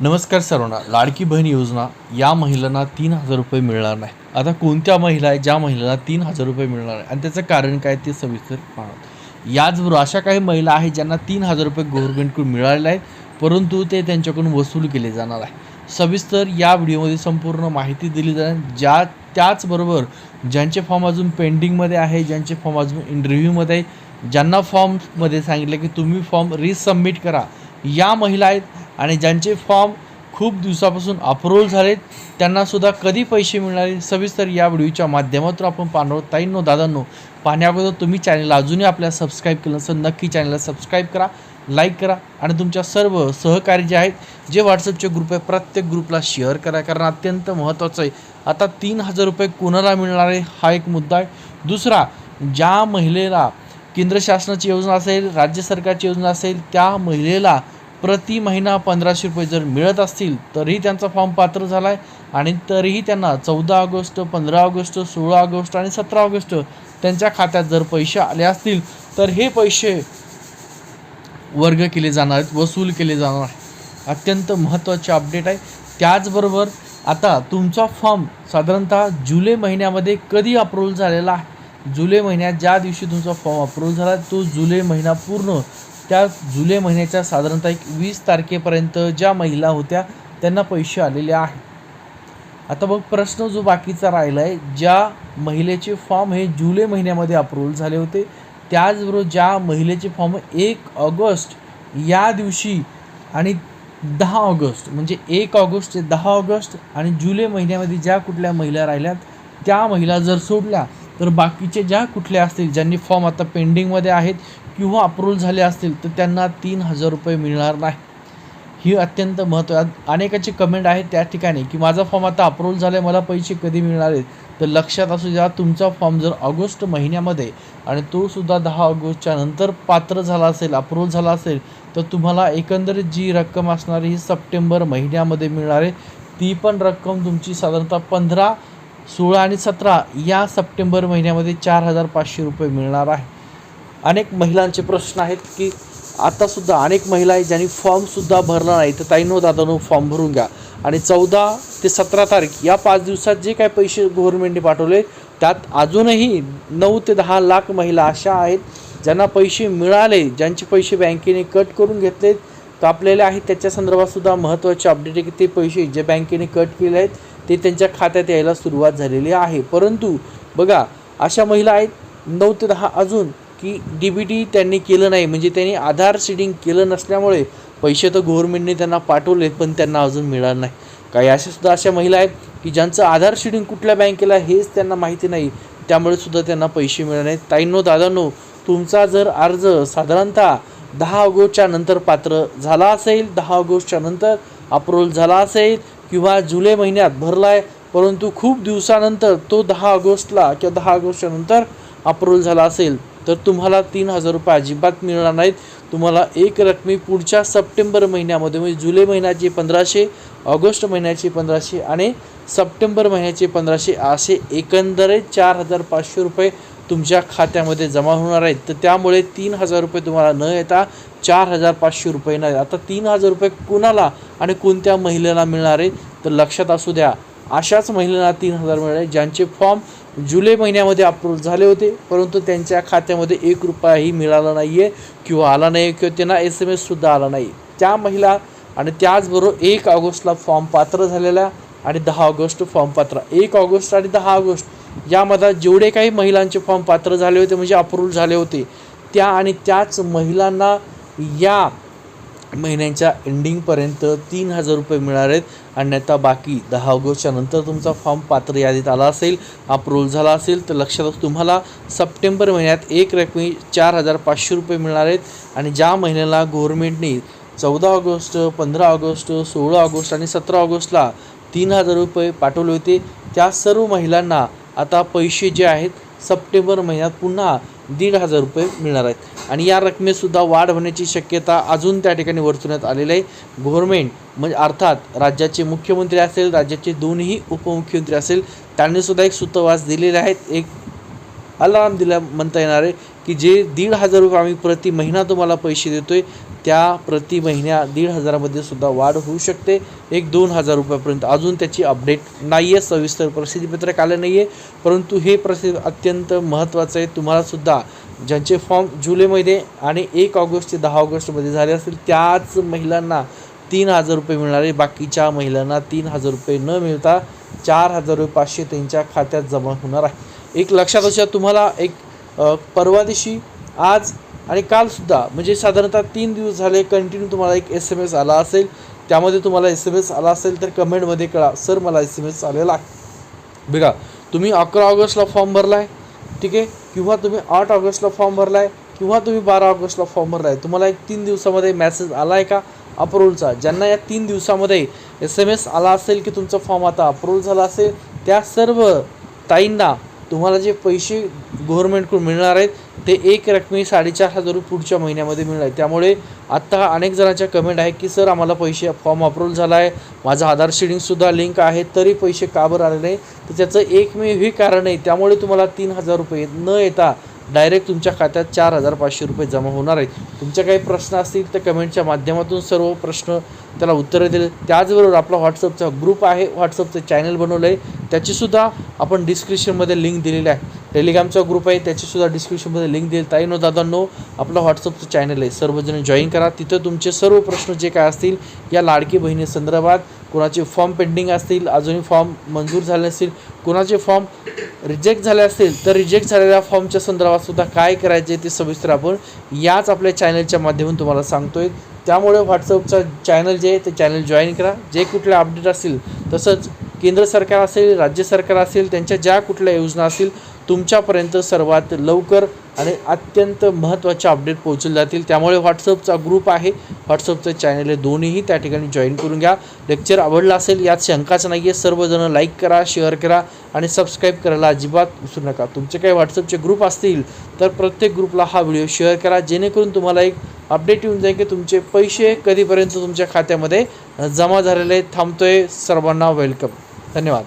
नमस्कार सर्वांना. लाडकी बहीण योजना या महिलांना तीन हजार रुपये मिळणार नाही. आता कोणत्या महिला आहे? ज्या महिलांना तीन हजार रुपये मिळणार आहे आणि त्याचं कारण काय ते सविस्तर पाहणार. याचबरोबर अशा काही महिला आहेत ज्यांना तीन हजार रुपये गव्हर्नमेंटकडून मिळालेले आहेत परंतु ते त्यांच्याकडून वसूल केले जाणार आहे. सविस्तर या व्हिडिओमध्ये संपूर्ण माहिती दिली जाईल. ज्या त्याचबरोबर ज्यांचे फॉर्म अजून पेंडिंगमध्ये आहे ज्यांचे फॉर्म अजून इंटरव्ह्यूमध्ये आहे ज्यांना फॉर्ममध्ये सांगितलं की तुम्ही फॉर्म रिसबमिट करा. या महिला आहेत आणि ज्यांचे फॉर्म खूप दिवसापासून अप्रूव्हल झालेत त्यांनासुद्धा कधी पैसे मिळणार सविस्तर या व्हिडिओच्या माध्यमातून आपण पाहणार ताईंनो दादांनो पाहण्याअगोदर तुम्ही चॅनलला अजूनही आपल्याला सबस्क्राईब केलं नसेल नक्की चॅनलला सबस्क्राईब करा लाईक करा आणि तुमच्या सर्व सहकारी जे आहेत जे व्हॉट्सअपचे ग्रुप आहे प्रत्येक ग्रुपला शेअर करा. कारण अत्यंत महत्त्वाचं आहे. आता तीन हजार रुपये कोणाला मिळणार आहे हा एक मुद्दा आहे. दुसरा ज्या महिलेला केंद्र शासनाची योजना असेल राज्य सरकारची योजना असेल त्या महिलेला प्रति महिना पंधराशे रुपये जर मिळत असतील तरीही त्यांचा फॉर्म पात्र झाला आहे आणि तरीही त्यांना चौदा ऑगस्ट पंधरा ऑगस्ट सोळा ऑगस्ट आणि सतरा ऑगस्ट त्यांच्या खात्यात जर पैसे आले असतील तर हे पैसे वर्ग केले जाणार आहेत वसूल केले जाणार आहे अत्यंत महत्त्वाचे अपडेट आहे. त्याचबरोबर आता तुमचा फॉर्म साधारणतः जुलै महिन्यामध्ये कधी अप्रूव्हल झालेला आहे? जुलै महिन्यात ज्या दिवशी तुमचा फॉर्म अप्रूव्हल झाला तो जुलै महिना पूर्ण त्या जुलै महिन्याच्या साधारणतः एक वीस तारखेपर्यंत ज्या महिला होत्या त्यांना पैसे आलेले आहे आता मग प्रश्न जो बाकीचा राहिला आहे ज्या महिलेचे फॉर्म हे जुलै महिन्यामध्ये अप्रूव्हल झाले होते त्याचबरोबर ज्या महिलेचे फॉर्म एक ऑगस्ट या दिवशी आणि दहा ऑगस्ट म्हणजे एक ऑगस्ट ते दहा ऑगस्ट आणि जुलै महिन्यामध्ये ज्या कुठल्या महिला राहिल्यात त्या महिला जर सोडल्या तर बाकीचे ज्या कुठल्या असतील ज्यांनी फॉर्म आता पेंडिंगमध्ये आहेत किंवा अप्रूव्हल झाले असतील तर त्यांना तीन हजार रुपये मिळणार नाही. ही अत्यंत महत्त्व अनेकाचे कमेंट आहे त्या ठिकाणी की माझा फॉर्म आता अप्रूव्हल झाला आहे मला पैसे कधी मिळणार आहेत? तर लक्षात असू द्या तुमचा फॉर्म जर ऑगस्ट महिन्यामध्ये आणि तो सुद्धा दहा ऑगस्टच्या नंतर पात्र झाला असेल अप्रूव्हल झाला असेल तर तुम्हाला एकंदरीत जी रक्कम असणार ही सप्टेंबर महिन्यामध्ये मिळणार आहे. ती पण रक्कम तुमची साधारणतः पंधरा सोळा आणि सतरा या सप्टेंबर महिन्यामध्ये चार हजार पाचशे रुपये मिळणार आहे. अनेक महिलांचे प्रश्न आहेत की आतासुद्धा अनेक महिला आहेत ज्यांनी फॉर्मसुद्धा भरला नाही. तर ताईनो दादानो फॉर्म भरून घ्या. आणि चौदा ते सतरा तारीख या पाच दिवसात जे काय पैसे गव्हर्नमेंटने पाठवले त्यात अजूनही नऊ ते दहा लाख महिला अशा आहेत ज्यांना पैसे मिळाले ज्यांचे पैसे बँकेने कट करून घेतलेत. कापलेले आहेत त्याच्या संदर्भातसुद्धा महत्त्वाचे अपडेट आहे की ते पैसे जे बँकेने कट केले आहेत ते त्यांच्या खात्यात यायला सुरुवात झालेली आहे. परंतु बघा अशा महिला आहेत नऊ ते दहा अजून की डी बी टी त्यांनी केलं नाही. म्हणजे त्यांनी आधार सीडिंग केलं नसल्यामुळे पैसे तर गव्हर्नमेंटने त्यांना पाठवलेत पण त्यांना अजून मिळालं नाही. काही अशा सुद्धा अशा महिला आहेत की ज्यांचं आधार शेडिंग कुठल्या बँकेला हेच त्यांना माहिती नाही. त्यामुळे सुद्धा त्यांना पैसे मिळणार नाहीत. ताईंनो दादांनो तुमचा जर अर्ज साधारणतः दहा ऑगस्टच्या नंतर पात्र झाला असेल दहा ऑगस्टच्या नंतर अप्रूव्हल झाला असेल किंवा जुलै महिन्यात भरला आहे परंतु खूप दिवसानंतर तो दहा ऑगस्टला किंवा दहा ऑगस्टच्या नंतर अप्रूव्हल झाला असेल तर तुम्हाला तीन हजार रुपये अजिबात मिळणार नाहीत. तुम्हाला एक रकमी पुढच्या सप्टेंबर महिन्यामध्ये म्हणजे जुलै महिन्याचे पंधराशे ऑगस्ट महिन्याचे पंधराशे आणि सप्टेंबर महिन्याचे पंधराशे असे एकंदरीत चार हजार पाचशे रुपये तुमच्या खात्यामध्ये जमा होणार आहेत तर त्यामुळे तीन हजार रुपये तुम्हाला न येता चार हजार पाचशे रुपये नाही आता तीन हजार रुपये कुणाला आणि कोणत्या महिलेला मिळणार आहे तर लक्षात असू द्या. अशाच महिलांना तीन हजार मिळाले ज्यांचे फॉर्म जुलै महिन्यामध्ये अप्रूव्ह झाले होते परंतु त्यांच्या खात्यामध्ये एक रुपयाही मिळाला नाही आहे किंवा आला नाही किंवा त्यांना एस एम एससुद्धा आला नाही. त्या महिला आणि त्याचबरोबर एक ऑगस्टला फॉर्म पात्र झालेल्या आणि दहा ऑगस्ट फॉर्म पात्र. एक ऑगस्ट आणि दहा ऑगस्ट यामध्ये जेवढे काही महिलांचे फॉर्म पात्र झाले होते म्हणजे अप्रूव्ह झाले होते त्या आणि त्याच महिलांना या महिन्यांच्या एंडिंगपर्यंत तीन हजार रुपये मिळणार आहेत. अन्यथा बाकी दहा ऑगस्टच्या नंतर तुमचा फॉर्म पात्र यादीत आला असेल अप्रूव्हल झाला असेल तर लक्षात तुम्हाला सप्टेंबर महिन्यात एक रकमी चार हजार पाचशे रुपये मिळणार आहेत. आणि ज्या महिन्याला गव्हर्मेंटने चौदा ऑगस्ट पंधरा ऑगस्ट सोळा ऑगस्ट आणि सतरा ऑगस्टला तीन हजार रुपये पाठवले होते त्या सर्व महिलांना आता पैसे जे आहेत सप्टेंबर महिन्यात पुन्हा दीड हजार रुपये मिळणार आहेत. आणि या रकमेतसुद्धा वाढ होण्याची शक्यता अजून त्या ठिकाणी वर्तवण्यात आलेली आहे. गव्हर्मेंट म्हणजे अर्थात राज्याचे मुख्यमंत्री असेल राज्याचे दोन्ही उपमुख्यमंत्री असेल त्यांनीसुद्धा एक सूतवास दिलेले आहेत. एक अलाराम दिला म्हणता येणार आहे की जे दीड हजार रुपये आम्ही प्रति महिना तुम्हाला पैसे देतोय त्या प्रति महिन्या दीड हजारामध्ये सुद्धा वाढ होऊ शकते. एक दोन हजार रुपयापर्यंत अजून त्याची अपडेट नाही आहे सविस्तर प्रसिद्धीपत्रक आलं नाही आहे परंतु हे प्रसिद्ध अत्यंत महत्त्वाचं आहे. तुम्हालासुद्धा ज्यांचे फॉर्म जुलैमध्ये आणि एक ऑगस्ट ते दहा ऑगस्टमध्ये झाले असतील त्याच महिलांना तीन हजार रुपये मिळणार आहे. बाकीच्या महिलांना तीन हजार रुपये न मिळता चार हजार रुपये पाचशे त्यांच्या खात्यात जमा होणार आहे. एक लक्षात अशा तुम्हाला एक परवा दिवशी आज आणि कालसुद्धा म्हणजे साधारणतः तीन दिवस झाले कंटिन्यू तुम्हाला एक एस एम एस आला असेल. त्यामध्ये तुम्हाला एस एम एस आला असेल तर कमेंटमध्ये कळा सर मला एस एम एस आलेला. आहे बघा तुम्ही अकरा ऑगस्टला फॉर्म भरला आहे ठीक आहे? किंवा तुम्ही आठ ऑगस्टला फॉर्म भरला आहे किंवा तुम्ही बारा ऑगस्टला फॉर्म भरला आहे तुम्हाला एक तीन दिवसामध्ये मॅसेज आला आहे का? अप्रूव्हलचा. ज्यांना या तीन दिवसामध्ये एस एम एस आला असेल की तुमचा फॉर्म आता अप्रूव्हल झाला असेल त्या सर्व ताईंना तुम्हाला जे पैसे गव्हर्नमेंटकडून मिळणार आहेत ते एक रकमी साडेचार हजार रुपये पुढच्या महिन्यामध्ये मिळणार आहे. त्यामुळे आत्ता अनेक जणांच्या कमेंट आहे की सर आम्हाला पैसे फॉर्म अप्रूव्हल झाला आहे. माझा आधार शेडिंगसुद्धा लिंक आहे. तरी पैसे का बरं आले नाही? तर त्याचं एकमेव हे कारण आहे. त्यामुळे तुम्हाला तीन हजार रुपये न येता डायरेक्ट तुमच्या खात्यात चार हजार पाचशे रुपये जमा होणार आहेत. तुमच्या काही प्रश्न असतील तर कमेंटच्या माध्यमातून सर्व प्रश्न त्याला उत्तरं दिले त्याचबरोबर आपला व्हॉट्सअपचा ग्रुप आहे. व्हॉट्सअपचं चॅनल बनवलं आहे त्याचीसुद्धा आपण डिस्क्रिप्शनमध्ये लिंक दिलेली आहे. टेलिग्रामचा ग्रुप आहे त्याचीसुद्धा डिस्क्रिप्शनमध्ये लिंक देईल ताई नो दादा नो आपलं व्हॉट्सअपचं चॅनल आहे. सर्वजण जॉईन करा. तिथं तुमचे सर्व प्रश्न जे काय असतील या लाडकी बहिणी संदर्भात कोणाचे फॉर्म पेंडिंग असतील अजूनही फॉर्म मंजूर झाले असतील कोणाचे फॉर्म रिजेक्ट झाले असतील तर रिजेक्ट झालेल्या फॉर्मच्या संदर्भातसुद्धा काय करायचे ते सविस्तर आपण याच आपल्या चॅनलच्या माध्यमातून तुम्हाला सांगतोय. त्यामुळे व्हॉट्सअपचा चॅनल जे आहे ते चॅनल जॉईन करा. जे कुठले अपडेट असतील तसंच केंद्र सरकार असेल राज्य सरकार असेल त्यांच्या ज्या कुठल्या योजना असतील तुमच्यापर्यंत सर्वात लवकर आणि अत्यंत महत्त्वाचे अपडेट पोहोचले जातील. त्यामुळे व्हॉट्सअपचा ग्रुप आहे. व्हॉट्सअपचं चॅनल आहे दोन्हीही त्या ठिकाणी जॉईन करून घ्या. लेक्चर आवडलं असेल यात शंकाच नाही आहे सर्वजण लाईक करा शेअर करा आणि सबस्क्राईब करायला अजिबात विसरू नका. तुमचे काही व्हॉट्सअपचे ग्रुप असतील तर प्रत्येक ग्रुपला हा व्हिडिओ शेअर करा. जेणेकरून तुम्हाला एक अपडेट येऊन जाईल की तुमचे पैसे कधीपर्यंत तुमच्या खात्यामध्ये जमा झालेले थांबतोय. सर्वांना वेलकम धन्यवाद.